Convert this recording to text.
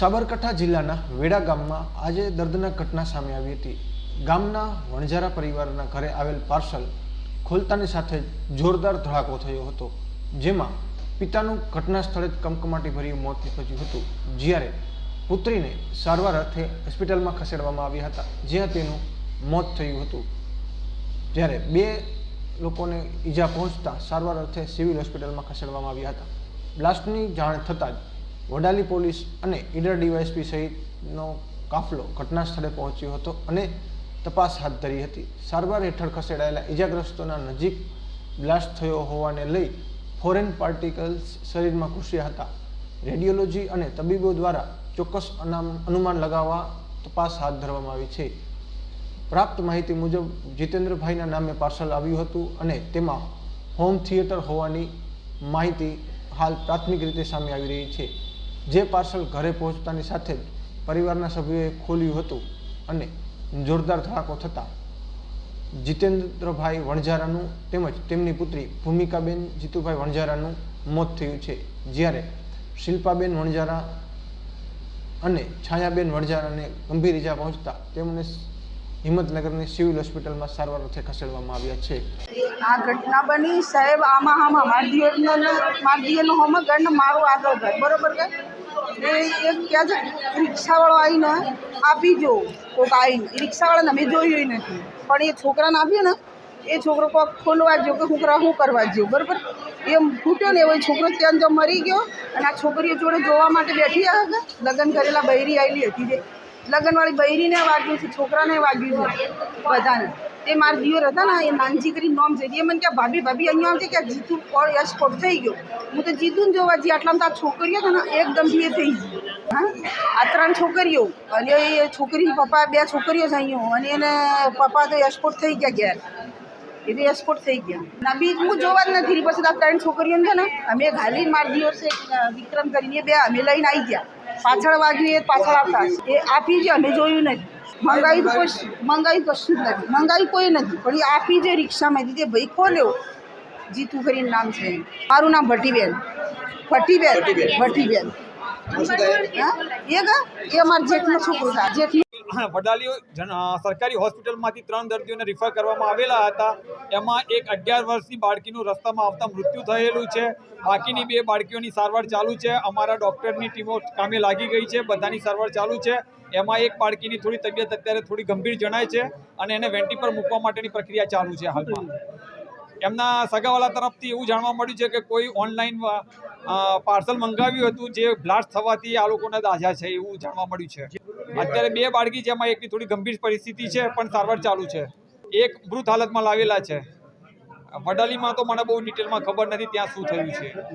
સાબરકાંઠા જિલ્લાના વેડા ગામમાં આજે દર્દનાક ઘટના સામે આવી હતી. ગામના વણઝારા પરિવારના ઘરે આવેલ પાર્સલ ખોલતાની સાથે જોરદાર ધડાકો થયો હતો, જેમાં પિતાનું ઘટના સ્થળે જ કમકમાટી ભર્યું મોત નીપજ્યું હતું, જ્યારે પુત્રીને સારવાર અર્થે હોસ્પિટલમાં ખસેડવામાં આવ્યા હતા, જ્યાં તેનું મોત થયું હતું. જ્યારે બે લોકોને ઈજા પહોંચતા સારવાર અર્થે સિવિલ હોસ્પિટલમાં ખસેડવામાં આવ્યા હતા. બ્લાસ્ટની જાણ થતાં જ વડાલી પોલીસ અને ઈડર ડીવાયસપી સહિતનો કાફલો ઘટના સ્થળે પહોંચ્યો હતો અને તપાસ હાથ ધરી હતી. સારવાર હેઠળ ખસેડાયેલા ઈજાગ્રસ્તોના નજીક બ્લાસ્ટ થયો હોવાને લઈ ફોરેન પાર્ટિકલ્સ શરીરમાં ઘૂસ્યા હતા. રેડિયોલોજી અને તબીબો દ્વારા ચોક્કસ અનામ, અનુમાન લગાવવા તપાસ હાથ ધરવામાં આવી છે. પ્રાપ્ત માહિતી મુજબ, જીતેન્દ્રભાઈના નામે પાર્સલ આવ્યું હતું અને તેમાં હોમ થિયેટર હોવાની માહિતી હાલ પ્રાથમિક રીતે સામે આવી રહી છે. જે પાર્સલ ઘરે પહોંચતાની સાથે જ પરિવારના સભ્યોએ ખોલ્યું હતું અને જોરદાર ધડાકો થતાં જીતેન્દ્રભાઈ વણઝારાનું તેમજ તેમની પુત્રી ભૂમિકાબેન જીતુભાઈ વણઝારાનું મોત થયું છે. જ્યારે શિલ્પાબેન વણઝારા અને છાયાબેન વણઝારાને ગંભીર ઈજા પહોંચતા તેમને હિંમતનગરની સિવિલ હોસ્પિટલમાં સારવાર અર્થે ખસેડવામાં આવ્યા છે. આ ઘટના બની. સાહેબ, આમાં આમાં મારા દિયરનો મારા દિયરનો હોમ ઘર ને મારું આગળ ઘર બરોબર કે? એ એક ક્યાં છે? રિક્ષાવાળો આવીને આપી જો. કોક આવીને. રિક્ષાવાળાને અમે જોયું નથી. પણ એ છોકરાને આપ્યું ને, એ છોકરો કોક ખોલવા ગયો કે છોકરા શું કરવા ગયો? બરોબર? એમ ફૂટ્યો ને એવો છોકરો ત્યાં તો મરી ગયો અને આ છોકરીઓ જોડે જોવા માટે બેઠી આવે લગ્ન કરેલા બૈરી આવેલી હતી જે. લગ્નવાળી બૈરીને વાગ્યું છે, છોકરાને વાગ્યું છે બધાને. તે મારા દિયોર હતા ને, એ નાનજી કરી નોમ છે એ મને કે, ભાભી ભાભી, અહીંયા આવતી કે જીતુ કોળ એક્સપોર્ટ થઈ ગયો. હું તો જીતું ને જોવા જઈએ આટલામાં આ છોકરીઓ છે ને એકદમ એ થઈ ગઈ. હા? આ ત્રણ છોકરીઓ. અને એ છોકરી પપ્પા, બે છોકરીઓ છે અહીંયા. અને એને પપ્પા તો એક્સપોર્ટ થઈ ગયા ઘેર. એ તો એક્સપોર્ટ થઈ ગયા. ના, બીજ હું જોવા જ નથી પછી આ ત્રણ છોકરીઓને છે ને, અમે ઘાલીને મારી દિવસે વિક્રમ કરીને બે, અમે લઈને આવી ગયા. પાછળ વાગ્યું એ પાછળ આવતા. એ આપી છે અમે જોયું નથી. મંગાવી તો કોઈ મંગાવી કશું જ નથી? મંગાવી કોઈ નથી. પણ એ આપી જે રિક્ષામાં. તે ભાઈ ખોલ્યો જીતુ કરીને નામ છે. મારું નામ ભટ્ટીબેન. ભટ્ટીબેન. ભટ્ટીબેન. હા? એ ગા? એ અમારા જેઠનો છોકરો છે. જેઠનો વડાલી સરકારી હોસ્પિટલમાંથી ત્રણ દર્દીઓને રિફર કરવામાં આવેલા હતા. એમાં એક અગિયાર વર્ષની બાળકીનું રસ્તામાં આવતા મૃત્યુ થયેલું છે. બાકીની બે બાળકીઓની સારવાર ચાલુ છે. અમારા ડૉક્ટરની ટીમો કામે લાગી ગઈ છે. બધાની સારવાર ચાલુ છે. એમાં એક બાળકીની થોડી તબિયત અત્યારે થોડી ગંભીર જણાય છે અને એને વેન્ટી પર મૂકવા માટેની પ્રક્રિયા ચાલુ છે હાલમાં. એમના સગાવાલા તરફથી એવું જાણવા મળ્યું છે કે કોઈ ઓનલાઈન પાર્સલ મંગાવ્યું હતું જે બ્લાસ્ટ થવાથી આ લોકોને દાઝા છે એવું જાણવા મળ્યું છે. અત્યારે બે બાળકી જેમાં એકની થોડી ગંભીર પરિસ્થિતિ છે, પણ સારવાર ચાલુ છે. એક મૃત હાલતમાં લાવેલા છે. વડાલીમાં તો મને બહુ ડિટેલમાં ખબર નથી ત્યાં શું થયું છે.